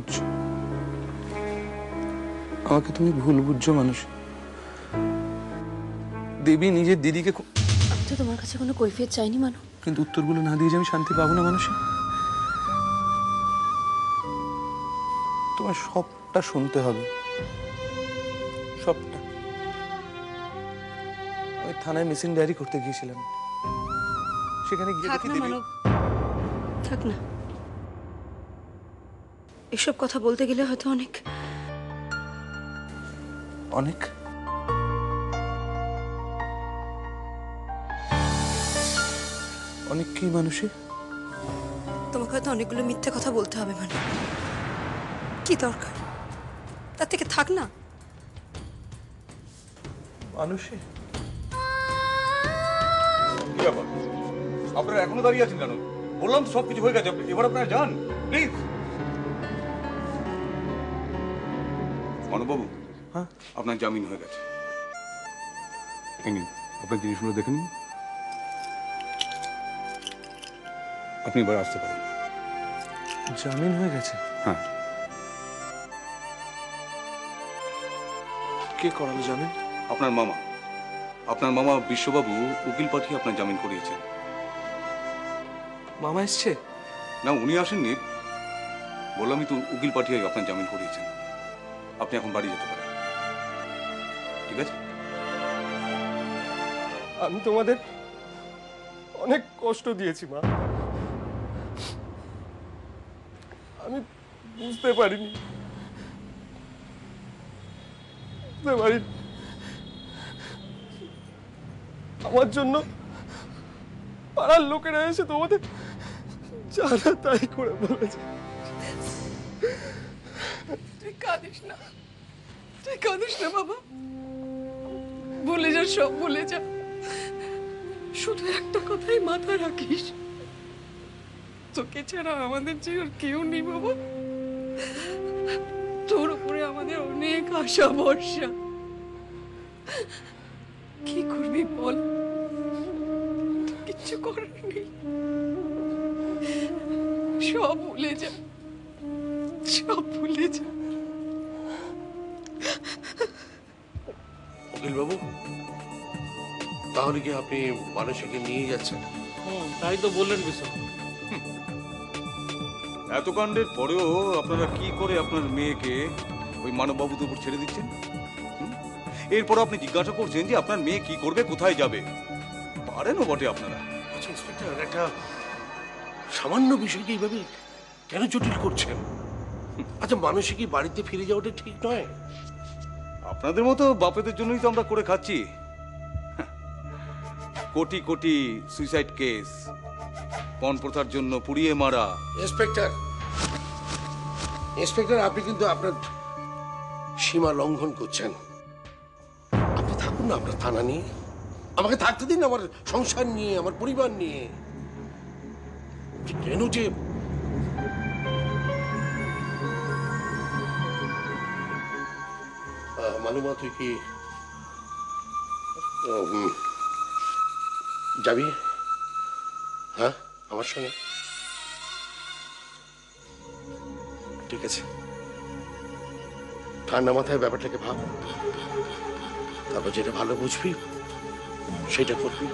বুঝছ? আমাকে তুমি ভুল বুঝছ মানুষ। দেবী নিজের দিদিকে আমি তো তোমার কাছে কোনো কৈফিয়ত চাইনি মানু। কিন্তু উত্তরগুলো না দিয়ে যে আমি শান্তি পাবো না মানুষ। তোমার সবটা শুনতে হবে। সবটা। আমি থানায় মিসিং ডায়েরি করতে গিয়েছিলাম। সেখানে গিয়ে দেখি দেবী থাক না। এসব কথা বলতে গেলে হয়তো অনেক অনেক? অনেক কি মানুষে? তোমাকে হয়তো অনেকগুলো মিথ্যে কথা বলতে হবে মানে। কি দরকার? তার থেকে থাক না। মানুষে? কি ব্যাপার? আপনারা এখনও দাঁড়িয়ে আছেন কেন? বললাম সব কিছু হয়ে গেছে এবার আপনারা যান প্লিজ মানববাবু হ্যাঁ? আপনার জামিন হয়ে গেছে। এই নিন আপনার জিনিসগুলো দেখে নিন। আপনি এবার আসতে পারেন। জামিন হয়ে গেছে? হ্যাঁ। কে করালো জামিন? আপনার মামা। আপনার মামা বিশ্ববাবু উকিল পাঠিয়ে আপনার জামিন করিয়েছেন। মামা এসছে? না উনি আসেননি। বললামই তো উকিল পাঠিয়ে আপনার জামিন করিয়েছেন। আপনি এখন বাড়ি যেতে পারেন। ঠিক আছে? আমি তোমাদের অনেক কষ্ট দিয়েছি মা। আমি বুঝতে পারিনি। বুঝতে পারিনি। আমার জন্য পাড়ার লোকেরা এসে তোমাদের জানা তাই করে বলেছে। তুই কাঁদিস না। তুই কাঁদিস না, বাবা। ভুলে যা, সব ভুলে যা। শুধু একটা কথাই মাথায় রাখিস। তোকে ছাড়া আমাদের যে আর কেউ নেই, বাবা। তোর উপরে আমাদের অনেক আশা, ভরসা। কি করবি বল? কিচ্ছু করার নেই। সব ভুলে যা। সব ভুলে যা। বাবু তাহলে কি আপনি মানুষকে নিয়ে যাচ্ছেন? তাই তো বললেন বিষয় এত কাণ্ডের পরেও আপনারা কি করে আপনার মেয়েকে ওই মানববাবুদের উপর ছেড়ে দিচ্ছেন? এরপর আপনি জিজ্ঞাসা করছেন যে আপনার মেয়ে কি করবে কোথায় যাবে? পারেনও বটে আপনারা। আচ্ছা ইন্সপেক্টর একটা সামান্য বিষয়কে এইভাবে কেন জটিল করছেন? আচ্ছা মানুষে কি বাড়িতে ফিরে যাওয়াটা ঠিক নয়? আপনাদের মতো বাপেদের জন্যই তো আমরা করে খাচ্ছি। কোটি কোটি সুইসাইড কেস পণ প্রথার জন্য পুড়িয়ে মারা। ইন্সপেক্টর ইন্সপেক্টর আপনি কিন্তু আপনার সীমা লঙ্ঘন করছেন। আপনি থাকুন না আপনার থানা নিয়ে। আমাকে থাকতে দিন আমার সংসার নিয়ে, আমার পরিবার নিয়ে। কেন যে মানুমা তুই কি যাবি? হ্যাঁ আমার সঙ্গে? ঠিক আছে। ঠান্ডা মাথায় ব্যাপারটাকে ভাব। তারপর যেটা ভালো বুঝবি, সেটা করবি।